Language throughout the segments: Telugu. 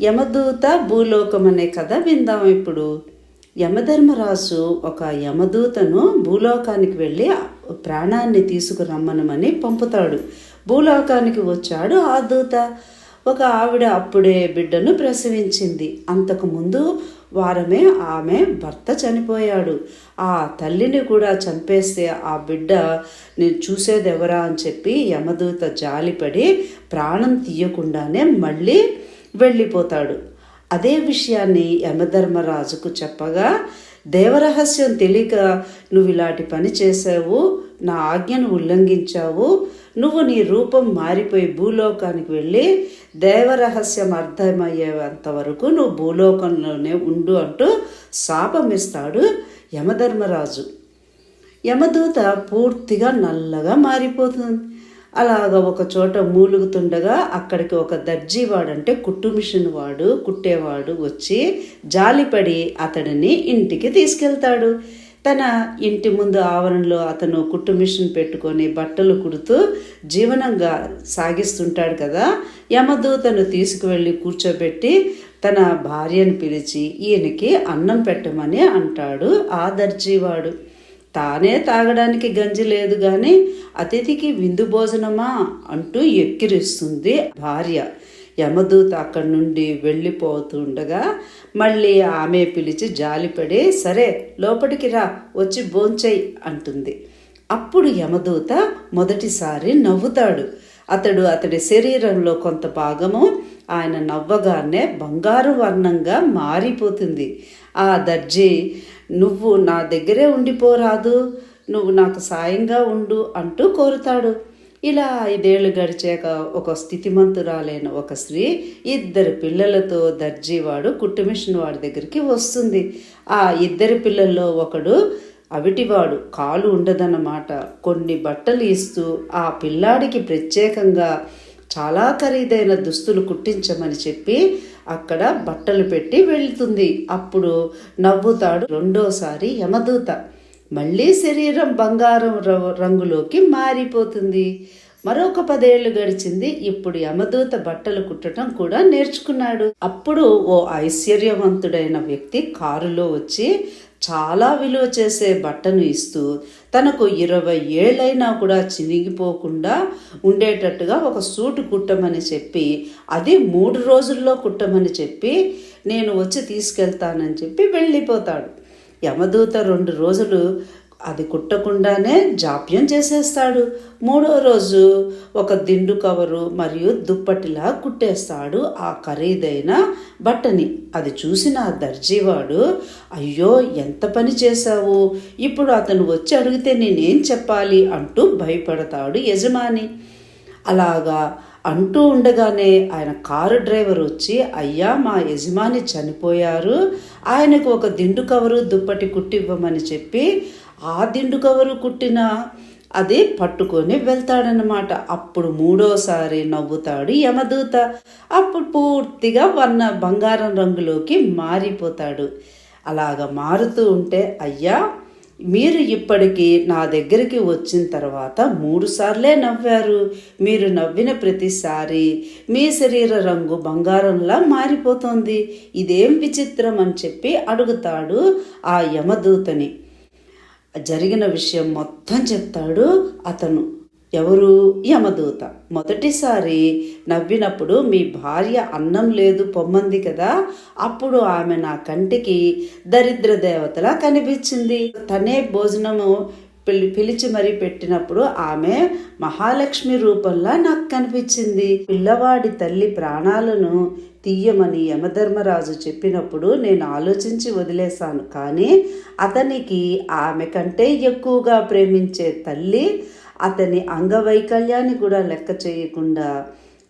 యమదూత భూలోకం అనే కథ విందాం ఇప్పుడు. యమధర్మరాజు ఒక యమదూతను భూలోకానికి వెళ్ళి ప్రాణాన్ని తీసుకురమ్మనమని పంపుతాడు. భూలోకానికి వచ్చాడు ఆ దూత. ఒక ఆవిడ అప్పుడే బిడ్డను ప్రసవించింది. అంతకుముందు వారమే ఆమె భర్త చనిపోయాడు. ఆ తల్లిని కూడా చంపేస్తే ఆ బిడ్డ నేను చూసేదెవరా? అని చెప్పి యమదూత జాలిపడి ప్రాణం తీయకుండానే మళ్ళీ వెళ్ళిపోతాడు. అదే విషయాన్ని యమధర్మరాజుకు చెప్పగా దేవరహస్యం తెలియక నువ్వు ఇలాంటి పని చేసావు నా ఆజ్ఞను ఉల్లంఘించావు నువ్వు నీ రూపం మారిపోయి భూలోకానికి వెళ్ళి దేవరహస్యం అర్థమయ్యేంత వరకు నువ్వు భూలోకంలోనే ఉండు అంటూ శాపమిస్తాడు యమధర్మరాజు. యమదూత పూర్తిగా నల్లగా మారిపోతుంది. అలాగ ఒక చోట మూలుగుతుండగా అక్కడికి ఒక దర్జీవాడు అంటే కుట్టు మిషన్ వాడు కుట్టేవాడు వచ్చి జాలిపడి అతడిని ఇంటికి తీసుకెళ్తాడు. తన ఇంటి ముందు ఆవరణలో అతను కుట్టు మిషన్ పెట్టుకొని బట్టలు కుడుతూ జీవనంగా సాగిస్తుంటాడు కదా. యమదూతను తీసుకువెళ్ళి కూర్చోబెట్టి తన భార్యను పిలిచి ఈయనకి అన్నం పెట్టమని అంటాడు ఆ దర్జీవాడు. తానే తాగడానికి గంజి లేదు గాని అతిథికి విందు భోజనమా అంటూ ఎక్కిరిస్తుంది భార్య. యమదూత అక్కడి నుండి వెళ్ళిపోతుండగా మళ్ళీ ఆమె పిలిచి జాలిపడి సరే లోపలికి రా వచ్చి భోంచెయ్ అంటుంది. అప్పుడు యమదూత మొదటిసారి నవ్వుతాడు. అతడు అతడి శరీరంలో కొంత భాగము ఆయన నవ్వగానే బంగారు వర్ణంగా మారిపోతుంది. ఆ దర్జీ నువ్వు నా దగ్గరే ఉండిపోరాదు నువ్వు నాకు సాయంగా ఉండు అంటూ కోరుతాడు. ఇలా ఐదేళ్ళు గడిచాక ఒక స్థితిమంతురాలైన ఒక స్త్రీ ఇద్దరు పిల్లలతో దర్జీవాడు కుట్టుమిషన్ వాడి దగ్గరికి వస్తుంది. ఆ ఇద్దరి పిల్లల్లో ఒకడు అవిటివాడు కాలు ఉండదన్నమాట. కొన్ని బట్టలు ఇస్తూ ఆ పిల్లాడికి ప్రత్యేకంగా చాలా ఖరీదైన దుస్తులు కుట్టించమని చెప్పి అక్కడ బట్టలు పెట్టి వెళ్తుంది. అప్పుడు నవ్వుతాడు రెండోసారి యమదూత. మళ్ళీ శరీరం బంగారం రంగులోకి మారిపోతుంది. మరొక పదేళ్ళు గడిచింది. ఇప్పుడు యమదూత బట్టలు కుట్టడం కూడా నేర్చుకున్నాడు. అప్పుడు ఓ ఐశ్వర్యవంతుడైన వ్యక్తి కారులో వచ్చి చాలా విలువ చేసే బట్టను ఇస్తూ తనకు ఇరవై ఏళ్ళైనా కూడా చినిగిపోకుండా ఉండేటట్టుగా ఒక సూటు కుట్టమని చెప్పి అది మూడు రోజుల్లో కుట్టమని చెప్పి నేను వచ్చి తీసుకెళ్తానని చెప్పి వెళ్ళిపోతాడు. యమదూత రెండు రోజులు అది కుట్టకుండానే జాప్యం చేసేస్తాడు. మూడో రోజు ఒక దిండు కవరు మరియు దుప్పటిలా కుట్టేస్తాడు ఆ ఖరీదైన బట్టని. అది చూసిన ఆ దర్జీవాడు అయ్యో ఎంత పని చేశావు? ఇప్పుడు అతను వచ్చి అడిగితే నేనేం చెప్పాలి? అంటూ భయపడతాడు యజమాని. అలాగా అంటూ ఉండగానే ఆయన కారు డ్రైవర్ వచ్చి అయ్యా మా యజమాని చనిపోయారు. ఆయనకు ఒక దిండు కవరు దుప్పటి కుట్టివ్వమని చెప్పి ఆ దిండు కవరు కుట్టిన అది పట్టుకొని వెళ్తాడనమాట అప్పుడు మూడోసారి నవ్వుతాడు యమదూత. అప్పుడు పూర్తిగా వర్ణ బంగారం రంగులోకి మారిపోతాడు. అలాగ మారుతూ ఉంటే అయ్యా మీరు ఇప్పటికీ నా దగ్గరికి వచ్చిన తర్వాత మూడుసార్లే నవ్వారు. మీరు నవ్విన ప్రతిసారి మీ శరీర రంగు బంగారంలా మారిపోతుంది. ఇదేం విచిత్రం అని చెప్పి అడుగుతాడు ఆ యమదూతని. జరిగిన విషయం మొత్తం చెప్తాడు అతను. ఎవరు? యమదూత. మొదటిసారి నవ్వినప్పుడు మీ భార్య అన్నం లేదు పొమ్మంది కదా అప్పుడు ఆమె నా కంటికి దరిద్ర దేవతలా కనిపించింది. తనే భోజనము పిలి పిలిచి మరీ పెట్టినప్పుడు ఆమె మహాలక్ష్మి రూపంలా నాకు కనిపించింది. పిల్లవాడి తల్లి ప్రాణాలను తీయమని యమధర్మరాజు చెప్పినప్పుడు నేను ఆలోచించి వదిలేశాను. కానీ అతనికి ఆమె కంటే ఎక్కువగా ప్రేమించే తల్లి అతని అంగవైకల్యాన్ని కూడా లెక్క చేయకుండా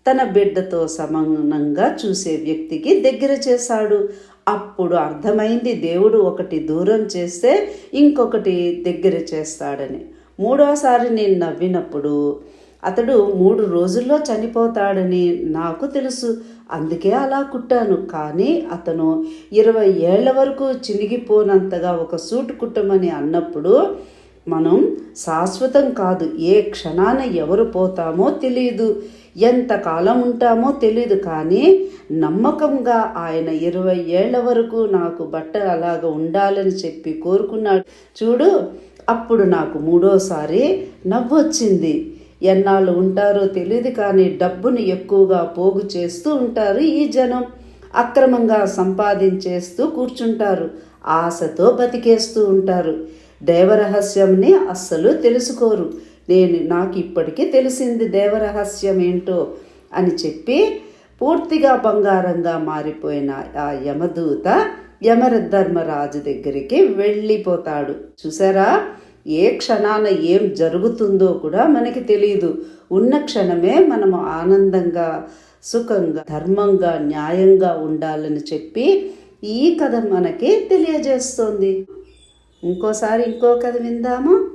తన బిడ్డతో సమానంగా చూసే వ్యక్తికి దగ్గర చేశాడు. అప్పుడు అర్థమైంది దేవుడు ఒకటి దూరం చేస్తే ఇంకొకటి దగ్గర చేస్తాడని. మూడోసారి నేను నవ్వినప్పుడు అతడు మూడు రోజుల్లో చనిపోతాడని నాకు తెలుసు. అందుకే అలా కుట్టాను. కానీ అతను ఇరవై ఏళ్ళ వరకు చినిగిపోనంతగా ఒక సూటు కుట్టమని అన్నప్పుడు మనం శాశ్వతం కాదు ఏ క్షణాన ఎవరు పోతామో తెలియదు ఎంతకాలం ఉంటామో తెలియదు కానీ నమ్మకంగా ఆయన ఇరవై ఏళ్ళ వరకు నాకు బట్ట అలాగ ఉండాలని చెప్పి కోరుకున్నాడు. చూడు అప్పుడు నాకు మూడోసారి నవ్వొచ్చింది. ఎన్నాళ్ళు ఉంటారో తెలియదు కానీ డబ్బును ఎక్కువగా పోగు చేస్తూ ఉంటారు ఈ జనం. అక్రమంగా సంపాదించేస్తూ కూర్చుంటారు. ఆశతో బతికేస్తూ ఉంటారు. దేవరహస్యంని అస్సలు తెలుసుకోరు. నేను నాకు ఇప్పటికీ తెలిసింది దేవరహస్యం ఏంటో అని చెప్పి పూర్తిగా బంగారంగా మారిపోయిన ఆ యమదూత యమరధర్మరాజు దగ్గరికి వెళ్ళిపోతాడు. చూసారా? ఏ క్షణాన ఏం జరుగుతుందో కూడా మనకి తెలియదు ఉన్న క్షణమే మనము ఆనందంగా సుఖంగా ధర్మంగా న్యాయంగా ఉండాలని చెప్పి ఈ కథ మనకి తెలియజేస్తుంది. ఇంకోసారి ఇంకో కథ విందామా?